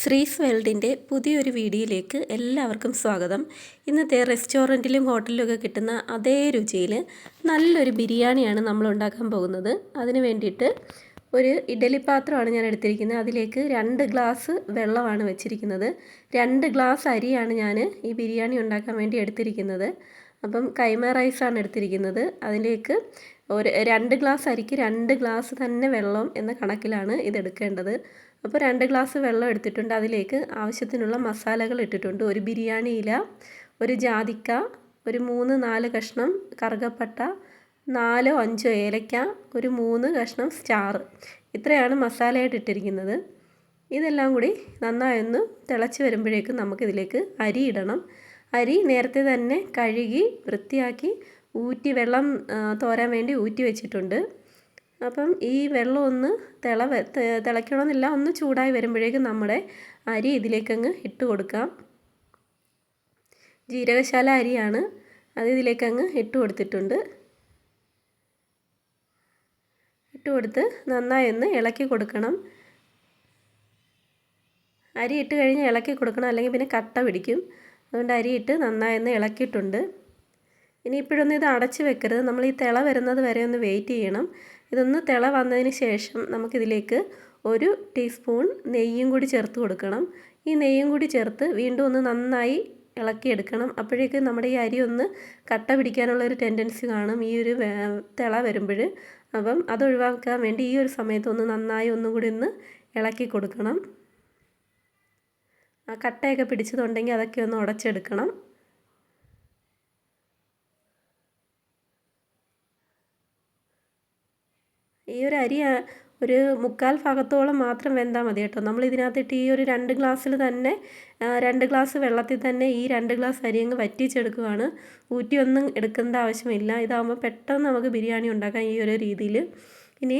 ശ്രീസ് വേൾഡിന്റെ പുതിയൊരു വീഡിയോയിലേക്ക് എല്ലാവർക്കും സ്വാഗതം. ഇന്നത്തെ റെസ്റ്റോറന്റിലും ഹോട്ടലിലുമൊക്കെ കിട്ടുന്ന അതേ രുചിയിൽ നല്ലൊരു ബിരിയാണിയാണ് നമ്മൾ ഉണ്ടാക്കാൻ പോകുന്നത്. അതിന് വേണ്ടിയിട്ട് ഒരു ഇഡലി പാത്രമാണ് ഞാൻ എടുത്തിരിക്കുന്നത്. അതിലേക്ക് രണ്ട് ഗ്ലാസ് വെള്ളമാണ് വെച്ചിരിക്കുന്നത്. രണ്ട് ഗ്ലാസ് അരിയാണ് ഞാൻ ഈ ബിരിയാണി ഉണ്ടാക്കാൻ വേണ്ടി എടുത്തിരിക്കുന്നത്. അപ്പം കൈമ റൈസാണ് എടുത്തിരിക്കുന്നത്. അതിലേക്ക് ഒരു രണ്ട് ഗ്ലാസ് അരിക്ക് രണ്ട് ഗ്ലാസ് തന്നെ വെള്ളം എന്ന കണക്കിലാണ് ഇത് എടുക്കേണ്ടത്. അപ്പോൾ രണ്ട് ഗ്ലാസ് വെള്ളം എടുത്തിട്ടുണ്ട്. അതിലേക്ക് ആവശ്യത്തിനുള്ള മസാലകൾ ഇട്ടിട്ടുണ്ട്. ഒരു ബിരിയാണി ഇല ഒരു ജാതിക്ക ഒരു മൂന്ന് നാല് കഷ്ണം കറുകപ്പട്ട നാലോ അഞ്ചോ ഏലക്ക ഒരു മൂന്ന് കഷ്ണം സ്റ്റാർ. ഇത്രയാണ് മസാലയായിട്ട് ഇട്ടിരിക്കുന്നത്. ഇതെല്ലാം കൂടി നന്നായി ഒന്ന് തിളച്ച് വരുമ്പോഴേക്കും നമുക്കിതിലേക്ക് അരി ഇടണം. അരി നേരത്തെ തന്നെ കഴുകി വൃത്തിയാക്കി ഊറ്റി വെള്ളം തോരാൻ വേണ്ടി ഊറ്റി വെച്ചിട്ടുണ്ട്. അപ്പം ഈ വെള്ളം ഒന്ന് തിള തിളയ്ക്കണമെന്നില്ല ഒന്ന് ചൂടായി വരുമ്പോഴേക്കും നമ്മുടെ അരി ഇതിലേക്കങ്ങ് ഇട്ട് കൊടുക്കാം. ജീരകശാല അരിയാണ് അത് ഇതിലേക്കങ്ങ് ഇട്ട് കൊടുത്തിട്ടുണ്ട്. ഇട്ട് കൊടുത്ത് നന്നായി ഒന്ന് ഇളക്കി കൊടുക്കണം. അരി ഇട്ട് കഴിഞ്ഞ് ഇളക്കി കൊടുക്കണം അല്ലെങ്കിൽ പിന്നെ കട്ട പിടിക്കും. അതുകൊണ്ട് അരി ഇട്ട് നന്നായി ഒന്ന് ഇളക്കിയിട്ടുണ്ട്. ഇനി ഇപ്പോഴൊന്നും ഇത് അടച്ചു വെക്കരുത്. നമ്മൾ ഈ തിള വരുന്നത് വരെ ഒന്ന് വെയിറ്റ് ചെയ്യണം. ഇതൊന്ന് തിള വന്നതിന് ശേഷം നമുക്കിതിലേക്ക് ഒരു ടീസ്പൂൺ നെയ്യും കൂടി ചേർത്ത് കൊടുക്കണം. ഈ നെയ്യും കൂടി ചേർത്ത് വീണ്ടും ഒന്ന് നന്നായി ഇളക്കിയെടുക്കണം. അപ്പോഴേക്ക് നമ്മുടെ ഈ അരി ഒന്ന് കട്ട പിടിക്കാനുള്ള ഒരു ടെൻഡൻസി കാണും. ഈ ഒരു തിള വരുമ്പോൾ. അപ്പം അത് ഒഴിവാക്കാൻ വേണ്ടി ഈ ഒരു സമയത്ത് ഒന്ന് നന്നായി ഒന്നും കൂടി ഒന്ന് ഇളക്കി കൊടുക്കണം. ആ കട്ടയൊക്കെ പിടിച്ചതുണ്ടെങ്കിൽ അതൊക്കെ ഒന്ന് ഉടച്ചെടുക്കണം. ഈ ഒരു അരി ഒരു മുക്കാൽ ഭാഗത്തോളം മാത്രം വെന്താൽ മതി കേട്ടോ. നമ്മൾ ഇതിനകത്തിട്ട് ഈ ഒരു രണ്ട് ഗ്ലാസ്സിൽ തന്നെ രണ്ട് ഗ്ലാസ് വെള്ളത്തിൽ തന്നെ ഈ രണ്ട് ഗ്ലാസ് അരി അങ്ങ് വറ്റിച്ചെടുക്കുകയാണ് ഊറ്റിയൊന്നും എടുക്കേണ്ട ആവശ്യമില്ല. ഇതാകുമ്പോൾ പെട്ടെന്ന് നമുക്ക് ബിരിയാണി ഉണ്ടാക്കാം ഈ ഒരു രീതിയിൽ ഇനി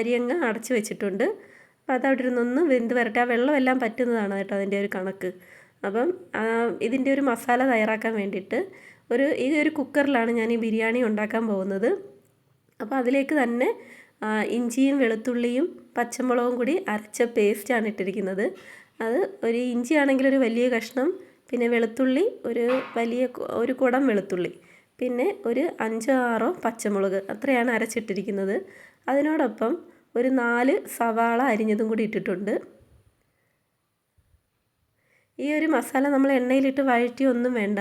അരി അങ്ങ് അടച്ച് വെച്ചിട്ടുണ്ട്. അപ്പോൾ അത് അവിടെ ഇരുന്നൊന്ന് വെന്ത് വരട്ടെ. ആ വെള്ളമെല്ലാം പറ്റുന്നതാണ് കേട്ടോ അതിന്റെ ഒരു കണക്ക്. അപ്പം ഇതിന്റെ ഒരു മസാല തയ്യാറാക്കാൻ വേണ്ടിയിട്ട് ഒരു ഈ ഒരു കുക്കറിലാണ് ഞാൻ ഈ ബിരിയാണി ഉണ്ടാക്കാൻ പോകുന്നത്. അപ്പോൾ അതിലേക്ക് തന്നെ ഇഞ്ചിയും വെളുത്തുള്ളിയും പച്ചമുളകും കൂടി അരച്ച പേസ്റ്റാണ് ഇട്ടിരിക്കുന്നത്. അത് ഒരു ഇഞ്ചി ആണെങ്കിൽ ഒരു വലിയ കഷ്ണം പിന്നെ വെളുത്തുള്ളി ഒരു വലിയ ഒരു കുടം വെളുത്തുള്ളി പിന്നെ ഒരു അഞ്ചോ ആറോ പച്ചമുളക് അത്രയാണ് അരച്ചിട്ടിരിക്കുന്നത്. അതിനോടൊപ്പം ഒരു നാല് സവാള അരിഞ്ഞതും കൂടി ഇട്ടിട്ടുണ്ട്. ഈ ഒരു മസാല നമ്മൾ എണ്ണയിലിട്ട് വഴറ്റി ഒന്നും വേണ്ട.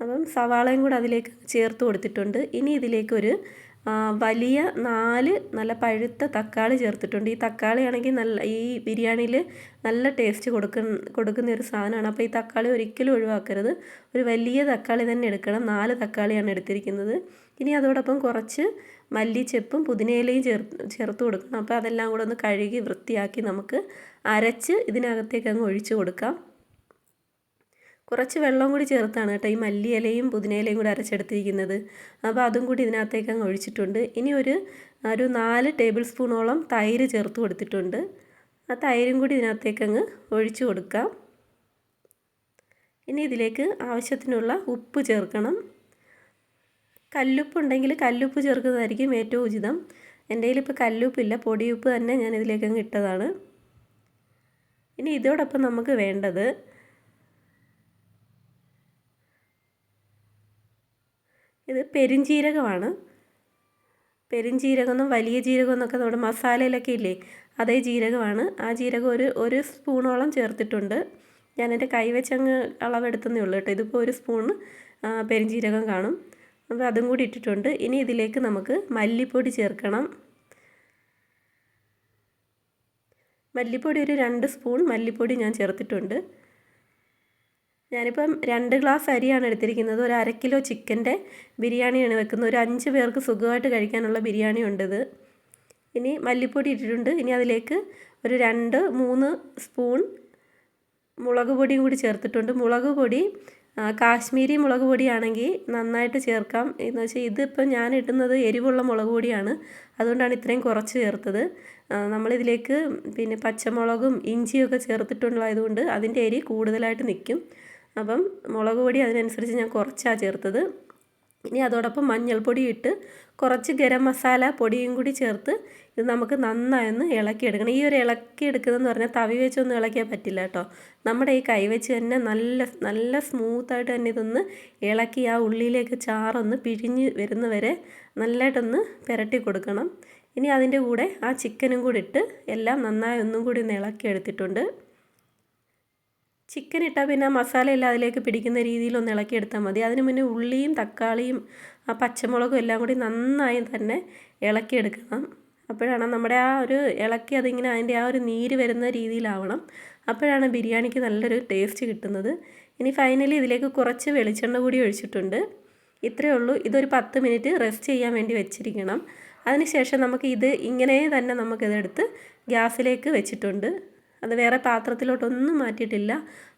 അപ്പം സവാളയും കൂടെ അതിലേക്ക് ചേർത്ത് കൊടുത്തിട്ടുണ്ട്. ഇനി ഇതിലേക്കൊരു വലിയ നാല് നല്ല പഴുത്ത തക്കാളി ചേർത്തിട്ടുണ്ട്. ഈ തക്കാളി ആണെങ്കിൽ നല്ല ഈ ബിരിയാണിയിൽ നല്ല ടേസ്റ്റ് കൊടുക്കുന്ന കൊടുക്കുന്ന ഒരു സാധനമാണ്. അപ്പോൾ ഈ തക്കാളി ഒരിക്കലും ഒഴിവാക്കരുത്. ഒരു വലിയ തക്കാളി തന്നെ എടുക്കണം. നാല് തക്കാളിയാണ് എടുത്തിരിക്കുന്നത്. ഇനി അതോടൊപ്പം കുറച്ച് മല്ലിച്ചെപ്പും പുതിനയിലയും ചേർ ചേർത്ത് കൊടുക്കണം. അപ്പോൾ അതെല്ലാം കൂടെ ഒന്ന് കഴുകി വൃത്തിയാക്കി നമുക്ക് അരച്ച് ഇതിനകത്തേക്ക് അങ്ങ് ഒഴിച്ച് കൊടുക്കാം. കുറച്ച് വെള്ളം കൂടി ചേർത്താണ് കേട്ടോ ഈ മല്ലിയിലയും പുതിനയിലയും കൂടി അരച്ചെടുത്തിരിക്കുന്നത്. അപ്പോൾ അതും കൂടി ഇതിനകത്തേക്ക് അങ്ങ് ഒഴിച്ചിട്ടുണ്ട്. ഇനി ഒരു ഒരു നാല് ടേബിൾ സ്പൂണോളം തൈര് ചേർത്ത് കൊടുത്തിട്ടുണ്ട്. ആ തൈരും കൂടി ഇതിനകത്തേക്ക് അങ്ങ് ഒഴിച്ചു കൊടുക്കാം. ഇനി ഇതിലേക്ക് ആവശ്യത്തിനുള്ള ഉപ്പ് ചേർക്കണം. കല്ലുപ്പുണ്ടെങ്കിൽ കല്ലുപ്പ് ചേർക്കുന്നതായിരിക്കും ഏറ്റവും ഉചിതം. എന്റെ കയ്യിൽ ഇപ്പോൾ കല്ലുപ്പില്ല പൊടിയുപ്പ് തന്നെ ഞാൻ ഇതിലേക്ക് അങ്ങ് ഇട്ടതാണ്. ഇനി ഇതോടൊപ്പം നമുക്ക് വേണ്ടത് ഇത് പെരുംജീരകമാണ്. പെരിഞ്ജീരകം എന്നും വലിയ ജീരകം എന്നൊക്കെ നമ്മുടെ മസാലയിലൊക്കെ ഇല്ലേ അതേ ജീരകമാണ്. ആ ജീരകം ഒരു ഒരു സ്പൂണോളം ചേർത്തിട്ടുണ്ട്. ഞാൻ എന്റെ കൈവച്ചങ്ങ് അളവെടുത്തതേ ഉള്ളൂ കേട്ടോ. ഇതിപ്പോൾ ഒരു സ്പൂണ് പെരുംജീരകം കാണും. അപ്പോൾ അതും കൂടി ഇട്ടിട്ടുണ്ട്. ഇനി ഇതിലേക്ക് നമുക്ക് മല്ലിപ്പൊടി ചേർക്കണം. മല്ലിപ്പൊടി ഒരു രണ്ട് സ്പൂൺ മല്ലിപ്പൊടി ഞാൻ ചേർത്തിട്ടുണ്ട്. ഞാനിപ്പം രണ്ട് ഗ്ലാസ് അരിയാണ് എടുത്തിരിക്കുന്നത്. ഒരു അര കിലോ ചിക്കന്റെ ബിരിയാണിയാണ് വെക്കുന്നത്. ഒരു അഞ്ച് പേർക്ക് സുഖമായിട്ട് കഴിക്കാനുള്ള ബിരിയാണി ഉണ്ടത്. ഇനി മല്ലിപ്പൊടി ഇട്ടിട്ടുണ്ട്. ഇനി അതിലേക്ക് ഒരു രണ്ട് മൂന്ന് സ്പൂൺ മുളക് പൊടിയും കൂടി ചേർത്തിട്ടുണ്ട്. മുളക് പൊടി കാശ്മീരി മുളക് പൊടിയാണെങ്കിൽ നന്നായിട്ട് ചേർക്കാം. എന്ന് വെച്ചാൽ ഇതിപ്പോൾ ഞാൻ ഇടുന്നത് എരിവുള്ള മുളക് പൊടിയാണ്. അതുകൊണ്ടാണ് ഇത്രയും കുറച്ച് ചേർത്തത്. നമ്മളിതിലേക്ക് പിന്നെ പച്ചമുളകും ഇഞ്ചിയൊക്കെ ചേർത്തിട്ടുള്ളതുകൊണ്ട് അതിന്റെ എരി കൂടുതലായിട്ട് നിൽക്കും. അപ്പം മുളക് പൊടി അതിനനുസരിച്ച് ഞാൻ കുറച്ചാണ് ചേർത്തത്. ഇനി അതോടൊപ്പം മഞ്ഞൾപ്പൊടി ഇട്ട് കുറച്ച് ഗരം മസാല പൊടിയും കൂടി ചേർത്ത് ഇത് നമുക്ക് നന്നായൊന്ന് ഇളക്കിയെടുക്കണം. ഈ ഒരു ഇളക്കിയെടുക്കുന്നതെന്ന് പറഞ്ഞാൽ തവി വെച്ചൊന്നും ഇളക്കിയാൽ പറ്റില്ല കേട്ടോ. നമ്മുടെ ഈ കൈ വെച്ച് തന്നെ നല്ല നല്ല സ്മൂത്തായിട്ട് തന്നെ ഇതൊന്ന് ഇളക്കി ആ ഉള്ളിയിലേക്ക് ചാറൊന്ന് പിഴിഞ്ഞ് വരുന്നവരെ നല്ലതായിട്ടൊന്ന് പുരട്ടി കൊടുക്കണം. ഇനി അതിന്റെ കൂടെ ആ ചിക്കനും കൂടി ഇട്ട് എല്ലാം നന്നായി ഒന്നും കൂടി ഒന്ന് ഇളക്കി എടുത്തിട്ടുണ്ട് ചിക്കൻ ഇട്ടാൽ പിന്നെ ആ മസാല എല്ലാം അതിലേക്ക് പിടിക്കുന്ന രീതിയിൽ ഒന്ന് ഇളക്കിയെടുത്താൽ മതി. അതിന് മുന്നേ ഉള്ളിയും തക്കാളിയും ആ പച്ചമുളകും എല്ലാം കൂടി നന്നായി തന്നെ ഇളക്കിയെടുക്കണം അപ്പോഴാണ് നമ്മുടെ ആ ഒരു ഇളക്കി അതിങ്ങനെ അതിന്റെ ആ ഒരു നീര് വരുന്ന രീതിയിലാവണം. അപ്പോഴാണ് ബിരിയാണിക്ക് നല്ലൊരു ടേസ്റ്റ് കിട്ടുന്നത്. ഇനി ഫൈനലി ഇതിലേക്ക് കുറച്ച് വെളിച്ചെണ്ണ കൂടി ഒഴിച്ചിട്ടുണ്ട്. ഇത്രയേ ഉള്ളൂ. ഇതൊരു പത്ത് മിനിറ്റ് റെസ്റ്റ് ചെയ്യാൻ വേണ്ടി വെച്ചിരിക്കണം. അതിനുശേഷം നമുക്ക് ഇത് ഇങ്ങനെ തന്നെ നമുക്കിതെടുത്ത് ഗ്യാസിലേക്ക് വെച്ചിട്ടുണ്ട്. അത് വേറെ പാത്രത്തിലോട്ടൊന്നും മാറ്റിയിട്ടില്ല.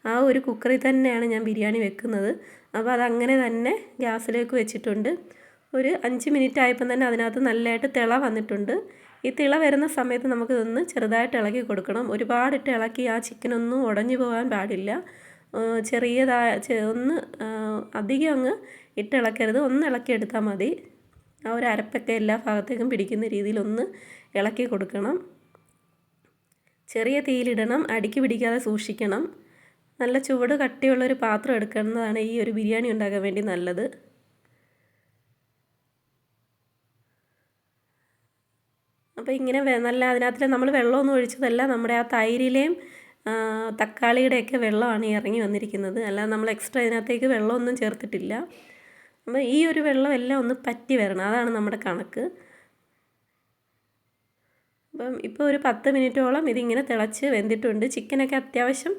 ആ ഒരു കുക്കറിൽ തന്നെയാണ് ഞാൻ ബിരിയാണി വെക്കുന്നത്. അപ്പോൾ അതങ്ങനെ തന്നെ ഗ്യാസിലേക്ക് വെച്ചിട്ടുണ്ട്. ഒരു അഞ്ച് മിനിറ്റ് ആയപ്പം തന്നെ അതിനകത്ത് നല്ലതായിട്ട് തിള വന്നിട്ടുണ്ട്. ഈ തിള വരുന്ന സമയത്ത് നമുക്ക് നമുക്കിതൊന്ന് ചെറുതായിട്ട് ഇളക്കി കൊടുക്കണം. ഒരുപാടിട്ട് ഇളക്കി ആ ചിക്കനൊന്നും ഉടഞ്ഞു പോകാൻ പാടില്ല. ചെറിയതായ ഒന്ന് അധികം അങ്ങ് ഇട്ടിളക്കരുത് ഒന്ന് ഇളക്കിയെടുത്താൽ മതി. ആ ഒരു അരപ്പൊക്കെ എല്ലാ ഭാഗത്തേക്കും പിടിക്കുന്ന രീതിയിൽ ഒന്ന് ഇളക്കി കൊടുക്കണം. ചെറിയ തീയിലിടണം അടിക്ക് പിടിക്കാതെ സൂക്ഷിക്കണം. നല്ല ചുവട് കട്ടിയുള്ളൊരു പാത്രം എടുക്കുന്നതാണ് ഈ ഒരു ബിരിയാണി ഉണ്ടാക്കാൻ വേണ്ടി നല്ലത്. അപ്പോൾ ഇങ്ങനെ നല്ല അതിനകത്തിൽ നമ്മൾ വെള്ളമൊന്നും ഒഴിച്ചതല്ല നമ്മുടെ ആ തൈരിലെയും തക്കാളിയുടെയൊക്കെ വെള്ളമാണ് ഇറങ്ങി വന്നിരിക്കുന്നത്. അല്ലാതെ നമ്മൾ എക്സ്ട്രാ ഇതിനകത്തേക്ക് വെള്ളമൊന്നും ചേർത്തിട്ടില്ല. അപ്പോൾ ഈ ഒരു വെള്ളമെല്ലാം ഒന്ന് പറ്റി വരണം. അതാണ് നമ്മുടെ കണക്ക്. അപ്പം ഇപ്പോൾ ഒരു പത്ത് മിനിറ്റോളം ഇതിങ്ങനെ തിളച്ച് വെന്തിട്ടുണ്ട്. ചിക്കനൊക്കെ അത്യാവശ്യം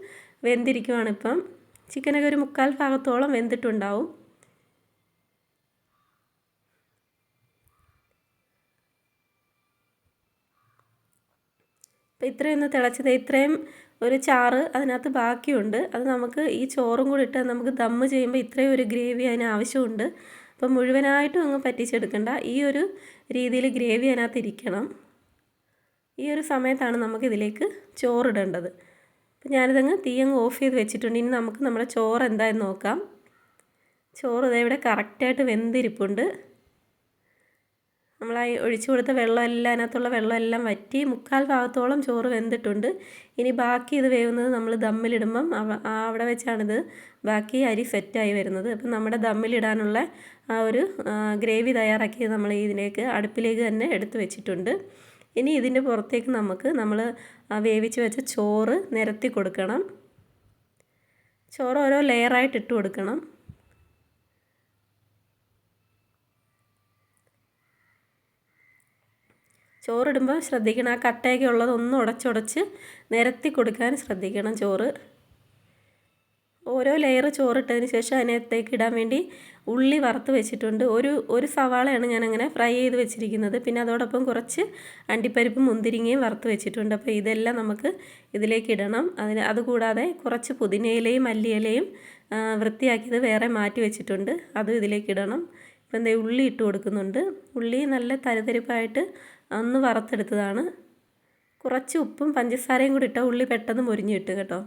വെന്തിരിക്കുവാണ് ഇപ്പം ചിക്കനൊക്കെ ഒരു മുക്കാൽ ഭാഗത്തോളം വെന്തിട്ടുണ്ടാവും. അപ്പോൾ ഇത്രയൊന്ന് തിളച്ചത് ഇത്രയും ഒരു ചാറ് അതിനകത്ത് ബാക്കിയുണ്ട്. അത് നമുക്ക് ഈ ചോറും കൂടി ഇട്ട് നമുക്ക് ദമ്മ് ചെയ്യുമ്പോൾ ഇത്രയും ഒരു ഗ്രേവി അതിന് ആവശ്യമുണ്ട്. അപ്പം മുഴുവനായിട്ടും അങ്ങ് പറ്റിച്ചെടുക്കണ്ട. ഈ ഒരു രീതിയിൽ ഗ്രേവി അതിനകത്ത് ഇരിക്കണം. ഈ ഒരു സമയത്താണ് നമുക്കിതിലേക്ക് ചോറിടേണ്ടത്. അപ്പം ഞാനിതങ്ങ് തീ അങ്ങ് ഓഫ് ചെയ്ത് വെച്ചിട്ടുണ്ട്. ഇനി നമുക്ക് നമ്മുടെ ചോറ് എന്തായെന്ന് നോക്കാം. ചോറ് ഇതേ ഇവിടെ കറക്റ്റായിട്ട് വെന്തിരിപ്പുണ്ട്. നമ്മൾ ഒഴിച്ചു കൊടുത്ത വെള്ളമെല്ലാം അതിനകത്തുള്ള വെള്ളമെല്ലാം വറ്റി മുക്കാൽ ഭാഗത്തോളം ചോറ് വെന്തിട്ടുണ്ട്. ഇനി ബാക്കി ഇത് വേവുന്നത് നമ്മൾ ദമ്മിലിടുമ്പം അവിടെ വെച്ചാണിത് ബാക്കി അരി സെറ്റായി വരുന്നത്. അപ്പം നമ്മുടെ ദമ്മിലിടാനുള്ള ആ ഒരു ഗ്രേവി തയ്യാറാക്കി നമ്മൾ ഇതിലേക്ക് അടുപ്പിലേക്ക് തന്നെ എടുത്തു വെച്ചിട്ടുണ്ട്. ഇനി ഇതിന്റെ പുറത്തേക്ക് നമുക്ക് നമ്മൾ വേവിച്ച് വെച്ച ചോറ് നിരത്തി കൊടുക്കണം. ചോറ് ഓരോ ലെയറായിട്ട് ഇട്ട് കൊടുക്കണം. ചോറിടുമ്പോൾ ശ്രദ്ധിക്കണം ആ കട്ടയൊക്കെ ഉള്ളതൊന്നും ഉടച്ചുടച്ച് നിരത്തി കൊടുക്കാൻ ശ്രദ്ധിക്കണം ചോറ്. ഓരോ ലെയർ ചോറിട്ടതിന് ശേഷം അതിനകത്തേക്ക് ഇടാൻ വേണ്ടി ഉള്ളി വറുത്ത് വെച്ചിട്ടുണ്ട്. ഒരു ഒരു സവാളയാണ് ഞാനങ്ങനെ ഫ്രൈ ചെയ്ത് വെച്ചിരിക്കുന്നത്. പിന്നെ അതോടൊപ്പം കുറച്ച് അണ്ടിപ്പരിപ്പും മുന്തിരിങ്ങയും വറുത്ത് വെച്ചിട്ടുണ്ട്. അപ്പോൾ ഇതെല്ലാം നമുക്ക് ഇതിലേക്ക് ഇടണം. അതിന് അതുകൂടാതെ കുറച്ച് പുതിനയിലയും മല്ലിയിലയും വൃത്തിയാക്കിയത് വേറെ മാറ്റി വെച്ചിട്ടുണ്ട്. അതും ഇതിലേക്ക് ഇടണം. ഇപ്പം എന്താ ഉള്ളി ഇട്ട് കൊടുക്കുന്നുണ്ട്. ഉള്ളി നല്ല തരിതരിപ്പായിട്ട് ഒന്ന് വറുത്തെടുത്തതാണ്. കുറച്ച് ഉപ്പും പഞ്ചസാരയും കൂടി ഇട്ടാൽ ഉള്ളി പെട്ടെന്ന് മുരിഞ്ഞു കിട്ടും കേട്ടോ.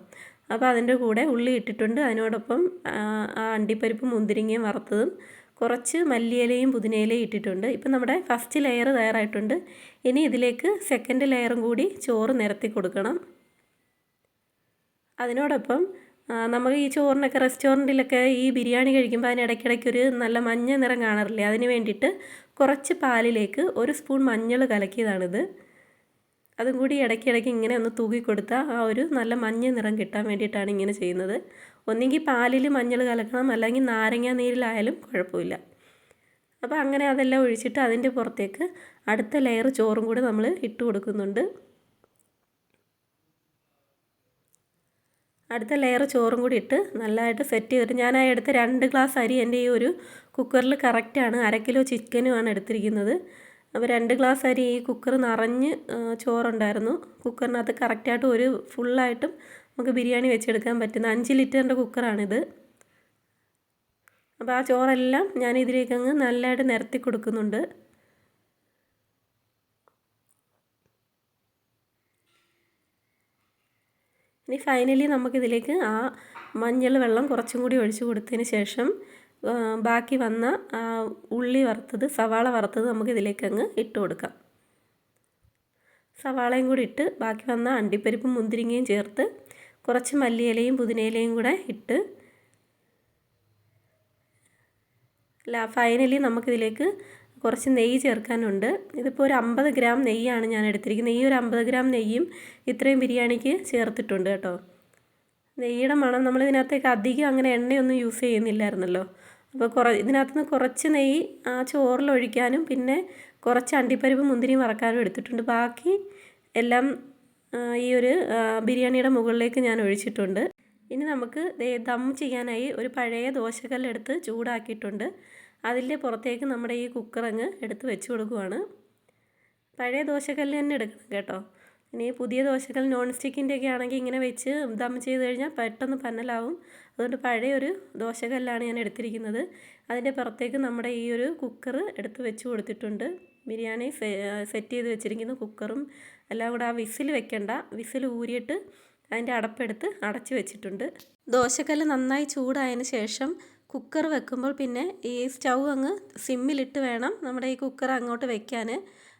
അപ്പോൾ അതിന്റെ കൂടെ ഉള്ളി ഇട്ടിട്ടുണ്ട്. അതിനോടൊപ്പം ആ അണ്ടിപ്പരിപ്പ് മുന്തിരിങ്ങയും വറുത്തതും കുറച്ച് മല്ലിയിലയും പുതിനയിലയും ഇട്ടിട്ടുണ്ട്. ഇപ്പം നമ്മുടെ ഫസ്റ്റ് ലെയർ തയ്യാറായിട്ടുണ്ട്. ഇനി ഇതിലേക്ക് സെക്കൻഡ് ലെയറും കൂടി ചോറ് നിരത്തി കൊടുക്കണം. അതിനോടൊപ്പം നമുക്ക് ഈ ചോറിനൊക്കെ റെസ്റ്റോറന്റിലൊക്കെ ഈ ബിരിയാണി കഴിക്കുമ്പോൾ അതിന് ഇടയ്ക്കിടയ്ക്ക് ഒരു നല്ല മഞ്ഞ നിറം കാണാറില്ലേ? അതിന് വേണ്ടിയിട്ട് കുറച്ച് പാലിലേക്ക് ഒരു സ്പൂൺ മഞ്ഞൾ കലക്കിയതാണിത്. അതും കൂടി ഇടയ്ക്കിടയ്ക്ക് ഇങ്ങനെ ഒന്ന് തൂക്കി കൊടുത്താൽ ആ ഒരു നല്ല മഞ്ഞ നിറം കിട്ടാൻ വേണ്ടിയിട്ടാണ് ഇങ്ങനെ ചെയ്യുന്നത്. ഒന്നെങ്കിൽ പാലിൽ മഞ്ഞൾ കലക്കണം അല്ലെങ്കിൽ നാരങ്ങ നീരിലായാലും കുഴപ്പമില്ല. അപ്പോൾ അങ്ങനെ അതെല്ലാം ഒഴിച്ചിട്ട് അതിന്റെ പുറത്തേക്ക് അടുത്ത ലെയർ ചോറും കൂടി നമ്മൾ ഇട്ട് കൊടുക്കുന്നുണ്ട്. അടുത്ത ലെയർ ചോറും കൂടി ഇട്ട് നല്ലതായിട്ട് സെറ്റ് ചെയ്തിട്ട് ഞാൻ ആ എടുത്ത രണ്ട് ഗ്ലാസ് അരി എന്റെ ഈ ഒരു കുക്കറിൽ കറക്റ്റാണ് അര കിലോ ചിക്കനുമാണ് എടുത്തിരിക്കുന്നത്. അപ്പോൾ രണ്ട് ഗ്ലാസ് അരി ഈ കുക്കർ നിറഞ്ഞ് ചോറുണ്ടായിരുന്നു. കുക്കറിനകത്ത് കറക്റ്റായിട്ട് ഒരു ഫുള്ളായിട്ടും നമുക്ക് ബിരിയാണി വെച്ചെടുക്കാൻ പറ്റുന്ന അഞ്ച് ലിറ്ററിന്റെ കുക്കറാണിത്. അപ്പോൾ ആ ചോറെല്ലാം ഞാൻ ഇതിലേക്ക് അങ്ങ് നല്ലതായിട്ട് നിരത്തി കൊടുക്കുന്നുണ്ട്. ഇനി ഫൈനലി നമുക്കിതിലേക്ക് ആ മഞ്ഞൾ വെള്ളം കുറച്ചും കൂടി ഒഴിച്ചു കൊടുത്തതിന് ശേഷം ബാക്കി വന്ന ഉള്ളി വറുത്തത് സവാള വറുത്തത് നമുക്ക് ഇതിലേക്ക് അങ്ങ് ഇട്ട് കൊടുക്കാം. സവാളയും കൂടി ഇട്ട് ബാക്കി വന്ന അണ്ടിപ്പരിപ്പും മുന്തിരിങ്ങയും ചേർത്ത് കുറച്ച് മല്ലിയിലയും പുതിനയിലയും കൂടെ ഇട്ട് ഫൈനലി നമുക്കിതിലേക്ക് കുറച്ച് നെയ്യ് ചേർക്കാനുണ്ട്. ഇതിപ്പോൾ ഒരു അമ്പത് ഗ്രാം നെയ്യാണ് ഞാൻ എടുത്തിരിക്കുന്നത്. ഈ ഒരു അമ്പത് ഗ്രാം നെയ്യും ഇത്രയും ബിരിയാണിക്ക് ചേർത്തിട്ടുണ്ട് കേട്ടോ. നെയ്യുടെ മണം നമ്മൾ ഇതിനകത്തേക്ക് അധികം അങ്ങനെ എണ്ണയൊന്നും യൂസ് ചെയ്യുന്നില്ലായിരുന്നല്ലോ. അപ്പോൾ കുറ ഇതിനകത്ത് നിന്ന് കുറച്ച് നെയ്യ് ആ ചോറിലൊഴിക്കാനും പിന്നെ കുറച്ച് അണ്ടിപ്പരിപ്പ് മുന്തിരി വറക്കാനും എടുത്തിട്ടുണ്ട്. ബാക്കി എല്ലാം ഈ ഒരു ബിരിയാണിയുടെ മുകളിലേക്ക് ഞാൻ ഒഴിച്ചിട്ടുണ്ട്. ഇനി നമുക്ക് ദം ചെയ്യാനായി ഒരു പഴയ ദോശക്കല്ലെടുത്ത് ചൂടാക്കിയിട്ടുണ്ട്. അതിന്റെ പുറത്തേക്ക് നമ്മുടെ ഈ കുക്കറങ്ങ് എടുത്ത് വെച്ച് കൊടുക്കുവാണ്. പഴയ ദോശക്കല്ല് തന്നെ എടുക്കണം കേട്ടോ. ഇനി പുതിയ ദോശകൾ നോൺ സ്റ്റിക്കിന്റെ ഒക്കെ ആണെങ്കിൽ ഇങ്ങനെ വെച്ച് ദം ചെയ്ത് കഴിഞ്ഞാൽ പെട്ടെന്ന് പന്നലാവും. അതുകൊണ്ട് പഴയ ഒരു ദോശക്കല്ലാണ് ഞാൻ എടുത്തിരിക്കുന്നത്. അതിന്റെ പുറത്തേക്ക് നമ്മുടെ ഈ ഒരു കുക്കർ എടുത്ത് വെച്ച് കൊടുത്തിട്ടുണ്ട്. ബിരിയാണി സെറ്റ് ചെയ്ത് വെച്ചിരിക്കുന്ന കുക്കറും എല്ലാം കൂടെ ആ വിസിൽ വെക്കണ്ട. വിസിൽ ഊരിയിട്ട് അതിന്റെ അടപ്പെടുത്ത് അടച്ച് വെച്ചിട്ടുണ്ട്. ദോശക്കല്ല് നന്നായി ചൂടായതിന് ശേഷം കുക്കർ വെക്കുമ്പോൾ പിന്നെ ഈ സ്റ്റൗ അങ്ങ് സിമ്മിലിട്ട് വേണം നമ്മുടെ ഈ കുക്കർ അങ്ങോട്ട് വെക്കാൻ.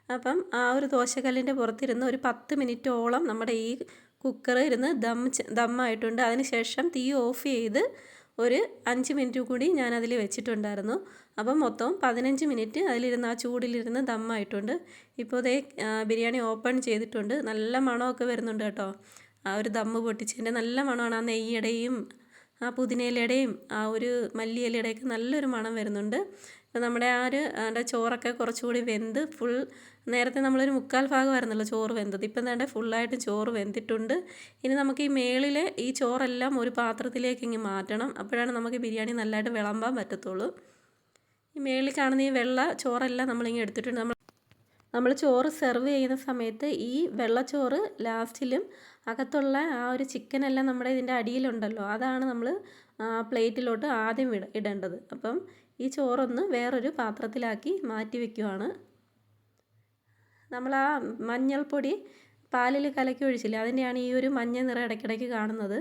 അപ്പം ആ ഒരു ദോശക്കല്ലിന്റെ പുറത്തിരുന്ന് ഒരു പത്ത് മിനിറ്റോളം നമ്മുടെ ഈ കുക്കർ ഇരുന്ന് ദം ദമ്മായിട്ടുണ്ട്. അതിന് ശേഷം തീ ഓഫ് ചെയ്ത് ഒരു അഞ്ച് മിനിറ്റ് കൂടി ഞാൻ അതിൽ വെച്ചിട്ടുണ്ടായിരുന്നു. അപ്പം മൊത്തം പതിനഞ്ച് മിനിറ്റ് അതിലിരുന്ന് ആ ചൂടിലിരുന്ന് ദമ്മായിട്ടുണ്ട്. ഇപ്പോൾ ഇതേ ബിരിയാണി ഓപ്പൺ ചെയ്തിട്ടുണ്ട്. നല്ല മണമൊക്കെ വരുന്നുണ്ട് കേട്ടോ. ആ ഒരു ദമ്മ് പൊട്ടിച്ചതിന്റെ നല്ല മണമാണ്. ആ നെയ്യുടെയും ആ പുതിനയിലയുടെയും ആ ഒരു മല്ലിയിലയുടെയൊക്കെ നല്ലൊരു മണം വരുന്നുണ്ട്. നമ്മുടെ ആ ഒരു അതിന്റെ ചോറൊക്കെ കുറച്ചുകൂടി വെന്ത് ഫുൾ നേരത്തെ നമ്മളൊരു മുക്കാൽ ഭാഗമായിരുന്നല്ലോ ചോറ് വെന്തത്. ഇപ്പം തന്നെ ഫുള്ളായിട്ട് ചോറ് വെന്തിട്ടുണ്ട്. ഇനി നമുക്ക് ഈ മേളിലെ ഈ ചോറെല്ലാം ഒരു പാത്രത്തിലേക്ക് ഇങ്ങ് മാറ്റണം. അപ്പോഴാണ് നമുക്ക് ബിരിയാണി നല്ലതായിട്ട് വിളമ്പാൻ പറ്റത്തുള്ളൂ. ഈ മേളിൽ കാണുന്ന ഈ വെള്ള ചോറെല്ലാം നമ്മളിങ്ങനെ എടുത്തിട്ടുണ്ട്. നമ്മൾ നമ്മൾ ചോറ് സെർവ് ചെയ്യുന്ന സമയത്ത് ഈ വെള്ളച്ചോറ് ലാസ്റ്റിലും അകത്തുള്ള ആ ഒരു ചിക്കനെല്ലാം നമ്മുടെ ഇതിന്റെ അടിയിലുണ്ടല്ലോ. അതാണ് നമ്മൾ പ്ലേറ്റിലോട്ട് ആദ്യം ഇട ഇടേണ്ടത്. അപ്പം ഈ ചോറൊന്ന് വേറൊരു പാത്രത്തിലാക്കി മാറ്റി വെക്കുവാണ്. നമ്മൾ ആ മഞ്ഞൾപ്പൊടി പാലിൽ കലക്കി ഒഴിച്ചില്ല? അതിന്റെയാണ് ഈ ഒരു മഞ്ഞ നിറം ഇടയ്ക്കിടയ്ക്ക് കാണുന്നത്.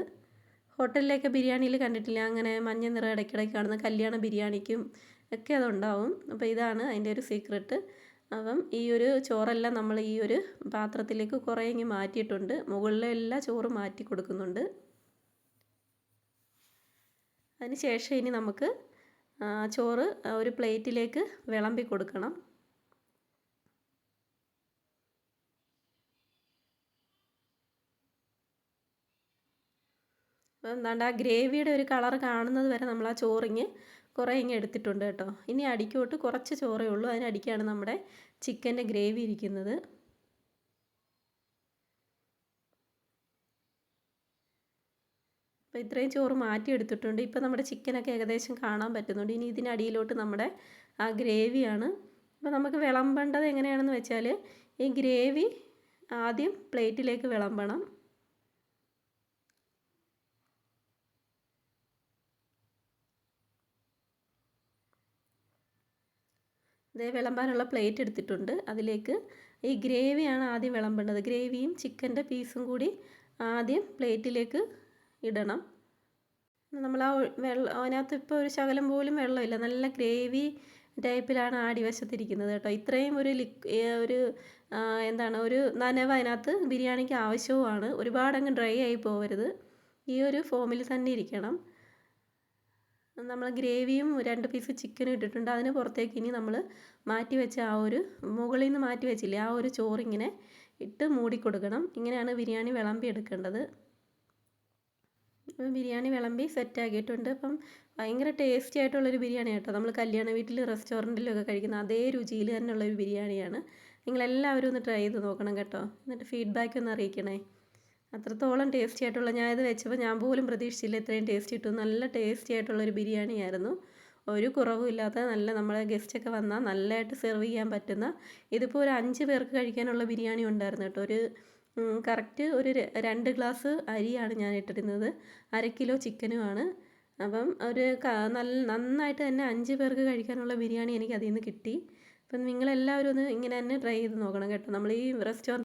ഹോട്ടലിലൊക്കെ ബിരിയാണിയിൽ കണ്ടിട്ടില്ല? അങ്ങനെ മഞ്ഞ നിറം ഇടയ്ക്കിടയ്ക്ക് കാണുന്ന കല്യാണ ബിരിയാണിക്കും ഒക്കെ അതുണ്ടാവും. അപ്പോൾ ഇതാണ് അതിന്റെ ഒരു സീക്രട്ട്. അപ്പം ഈ ഒരു ചോറെല്ലാം നമ്മൾ ഈ ഒരു പാത്രത്തിലേക്ക് കുറേ ഇങ്ങ് മാറ്റിയിട്ടുണ്ട്. മുകളിലെ എല്ലാ ചോറ് മാറ്റി കൊടുക്കുന്നുണ്ട്. അതിന് ശേഷം ഇനി നമുക്ക് ചോറ് ഒരു പ്ലേറ്റിലേക്ക് വിളമ്പി കൊടുക്കണം. എന്താണ്ട് ആ ഗ്രേവിയുടെ ഒരു കളർ കാണുന്നത് വരെ നമ്മൾ ആ ചോറിങ് കുറേ ഇങ്ങ് എടുത്തിട്ടുണ്ട് കേട്ടോ. ഇനി അടിക്കോട്ട് കുറച്ച് ചോറേ ഉള്ളൂ. അതിനടിക്കാണ് നമ്മുടെ ചിക്കന്റെ ഗ്രേവി ഇരിക്കുന്നത്. അപ്പോൾ ഇത്രയും ചോറ് മാറ്റിയെടുത്തിട്ടുണ്ട്. ഇപ്പോൾ നമ്മുടെ ചിക്കനൊക്കെ ഏകദേശം കാണാൻ പറ്റുന്നുണ്ട്. ഇനി ഇതിനടിയിലോട്ട് നമ്മുടെ ആ ഗ്രേവിയാണ്. അപ്പോൾ നമുക്ക് വിളമ്പേണ്ടത് എങ്ങനെയാണെന്ന് വെച്ചാൽ ഈ ഗ്രേവി ആദ്യം പ്ലേറ്റിലേക്ക് വിളമ്പണം. ഇതേ വിളമ്പാനുള്ള പ്ലേറ്റ് എടുത്തിട്ടുണ്ട്. അതിലേക്ക് ഈ ഗ്രേവിയാണ് ആദ്യം വിളമ്പേണ്ടത്. ഗ്രേവിയും ചിക്കന്റെ പീസും കൂടി ആദ്യം പ്ലേറ്റിലേക്ക് ഇടണം. നമ്മൾ ആ വെള്ളം അതിനകത്ത് ഇപ്പോൾ ഒരു ശകലം പോലും വെള്ളമില്ല. നല്ല ഗ്രേവി ടൈപ്പിലാണ് അടിവശത്തിരിക്കുന്നത് കേട്ടോ. ഇത്രയും ഒരു ലിക് ഒരു എന്താണ് ഒരു നനവ് അതിനകത്ത് ബിരിയാണിക്ക് ആവശ്യവുമാണ്. ഒരുപാട് അങ്ങ് ഡ്രൈ ആയി പോകരുത് ഈ ഒരു ഫോമിൽ തന്നെ ഇരിക്കണം. നമ്മൾ ഗ്രേവിയും രണ്ട് പീസ് ചിക്കനും ഇട്ടിട്ടുണ്ട്. അതിന് പുറത്തേക്ക് ഇനി നമ്മൾ മാറ്റി വെച്ച ആ ഒരു മുകളിൽ നിന്ന് മാറ്റി വെച്ചില്ലേ ആ ഒരു ചോറിങ്ങനെ ഇട്ട് മൂടിക്കൊടുക്കണം. ഇങ്ങനെയാണ് ബിരിയാണി വിളമ്പി എടുക്കേണ്ടത് ബിരിയാണി വിളമ്പി സെറ്റ് ആക്കിയിട്ടുണ്ട്. അപ്പം ഭയങ്കര ടേസ്റ്റി ആയിട്ടുള്ളൊരു ബിരിയാണി കേട്ടോ. നമ്മൾ കല്യാണ വീട്ടിൽ റെസ്റ്റോറന്റിലൊക്കെ കഴിക്കുന്ന അതേ രുചിയിൽ തന്നെയുള്ളൊരു ബിരിയാണിയാണ്. നിങ്ങളെല്ലാവരും ഒന്ന് ട്രൈ ചെയ്ത് നോക്കണം കേട്ടോ. എന്നിട്ട് ഫീഡ്ബാക്ക് ഒന്ന് അറിയിക്കണേ. അത്രത്തോളം ടേസ്റ്റി ആയിട്ടുള്ള ഞാൻ ഇത് വെച്ചപ്പോൾ ഞാൻ പോലും പ്രതീക്ഷിച്ചില്ല ഇത്രയും ടേസ്റ്റ് കിട്ടും. നല്ല ടേസ്റ്റി ആയിട്ടുള്ളൊരു ബിരിയാണി ആയിരുന്നു. ഒരു കുറവും ഇല്ലാത്ത നല്ല നമ്മളെ ഗസ്റ്റൊക്കെ വന്നാൽ നല്ലതായിട്ട് സെർവ് ചെയ്യാൻ പറ്റുന്ന ഇതിപ്പോൾ ഒരു അഞ്ച് പേർക്ക് കഴിക്കാനുള്ള ബിരിയാണി ഉണ്ടായിരുന്നു കേട്ടോ. ഒരു കറക്റ്റ് ഒരു രണ്ട് ഗ്ലാസ് അരിയാണ് ഞാൻ ഇട്ടിരുന്നത്. അര കിലോ ചിക്കനുമാണ് അപ്പം ഒരു നല്ല നന്നായിട്ട് തന്നെ അഞ്ച് പേർക്ക് കഴിക്കാനുള്ള ബിരിയാണി എനിക്ക് അതിൽ നിന്ന് കിട്ടി. അപ്പം നിങ്ങളെല്ലാവരും ഒന്ന് ഇങ്ങനെ തന്നെ ട്രൈ ചെയ്ത് നോക്കണം കേട്ടോ. നമ്മൾ ഈ റെസ്റ്റോറന്റ്